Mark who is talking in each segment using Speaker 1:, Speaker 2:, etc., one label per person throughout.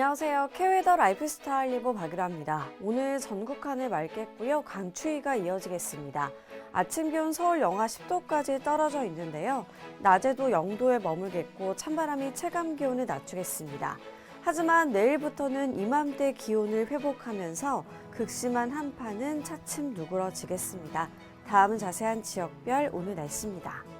Speaker 1: 안녕하세요. 캐웨더 라이프스타일 리버 박유라입니다. 오늘 전국 하늘 맑겠고요. 강추위가 이어지겠습니다. 아침 기온 서울 영하 10도까지 떨어져 있는데요. 낮에도 0도에 머물겠고 찬바람이 체감 기온을 낮추겠습니다. 하지만 내일부터는 이맘때 기온을 회복하면서 극심한 한파는 차츰 누그러지겠습니다. 다음은 자세한 지역별 오늘 날씨입니다.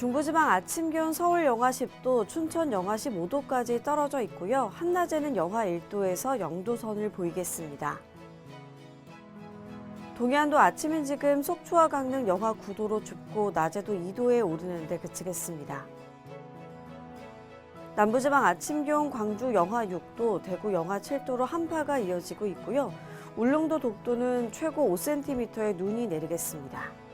Speaker 1: 중부지방 아침 기온 서울 영하 10도, 춘천 영하 15도까지 떨어져 있고요. 한낮에는 영하 1도에서 0도 선을 보이겠습니다. 동해안도 아침인 지금 속초와 강릉 영하 9도로 춥고 낮에도 2도에 오르는데 그치겠습니다. 남부지방 아침 기온 광주 영하 6도, 대구 영하 7도로 한파가 이어지고 있고요. 울릉도 독도는 최고 5cm의 눈이 내리겠습니다.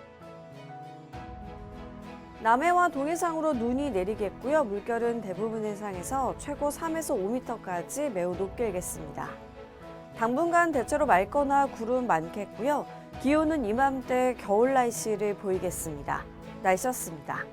Speaker 1: 남해와 동해상으로 눈이 내리겠고요. 물결은 대부분 해상에서 최고 3에서 5m까지 매우 높게 일겠습니다. 당분간 대체로 맑거나 구름 많겠고요. 기온은 이맘때 겨울 날씨를 보이겠습니다. 날씨였습니다.